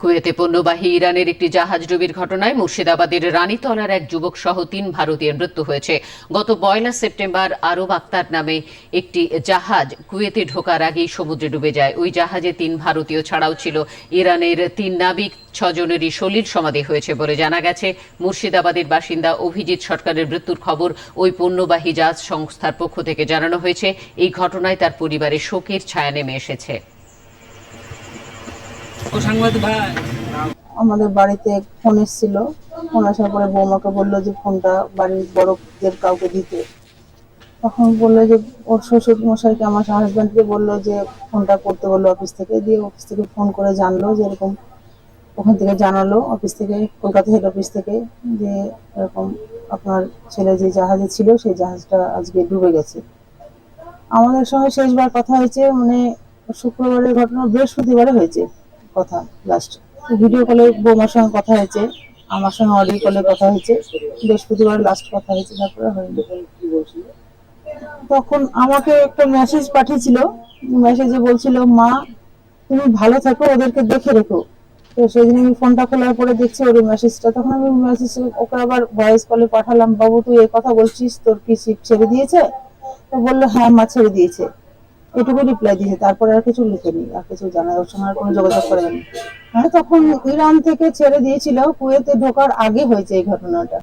কুয়েতে পণ্যবাহী ইরানের একটি জাহাজ ডুবির ঘটনায় মুর্শিদাবাদের রানীতলার এক যুবক সহ তিন ভারতীয়ের মৃত্যু হয়েছে। গত পয়লা সেপ্টেম্বর আরব আক্তার নামে একটি জাহাজ কুয়েতে ঢোকার আগেই সমুদ্রে ডুবে যায়। ওই জাহাজে তিন ভারতীয় ছাড়াও ছিল ইরানের তিন নাবিক, ছজনেরই সলিল সমাধি হয়েছে বলে জানা গেছে। মুর্শিদাবাদের বাসিন্দা অভিজিৎ সরকারের মৃত্যুর খবর ওই পণ্যবাহী জাহাজ সংস্থার পক্ষ থেকে জানানো হয়েছে। এই ঘটনায় তার পরিবারে শোকের ছায়া নেমে এসেছে। আমাদের বাড়িতে ফোন এসেছিল। ফোন আসার পরে বৌমাকে বলল যে ফোনটা বাড়ির বড়দের কাউকে দিতে। তখন বলল যে ওর শ্বশুর মশাইকে আমার হাজব্যান্ডকে বলল যে ফোনটা করতে বলল অফিস থেকে। দিয়ে অফিস থেকে ফোন করে জানলো যে এরকম ওখান থেকে জানালো অফিস থেকে, কলকাতা হেড অফিস থেকে, যে এরকম আপনার ছেলে যে জাহাজে ছিল, সেই জাহাজটা আজকে ডুবে গেছে। আমাদের সঙ্গে শেষবার কথা হয়েছে মানে শুক্রবারের ঘটনা বৃহস্পতিবারে হয়েছে। কথা লাস্ট ভিডিও কলে বৌমার সঙ্গে কথা হয়েছে, আমার সঙ্গে অডিও কলে কথা হয়েছে, বৃহস্পতিবার লাস্ট কথা হয়েছে, তারপরে হয়নি। তখন আমাকে একটা মেসেজ পাঠিয়েছিল মেসেজে বলছিল, মা, তুমি ভালো থাকো, ওদেরকে দেখে রেখো। তো সেদিন আমি ফোনটা খোলার পরে দেখছি ওর মেসেজটা তখন আমি মেসেজ ওকে আবার ভয়েস কলে পাঠালাম, বাবু, তুই এই কথা বলছিস, তোর কি শিপ ছেড়ে দিয়েছে? তো বলল হ্যাঁ মা ছেড়ে দিয়েছে। এটুকু রিপ্লাই দিয়েছে তারপরে আর কিছু লিখেনি, আর কিছু জানা ওর সঙ্গে আর কোনো যোগাযোগ করেনি। হ্যাঁ তখন ইরান থেকে ছেড়ে দিয়েছিল কুয়েতে ঢোকার আগে হয়েছে এই ঘটনাটা।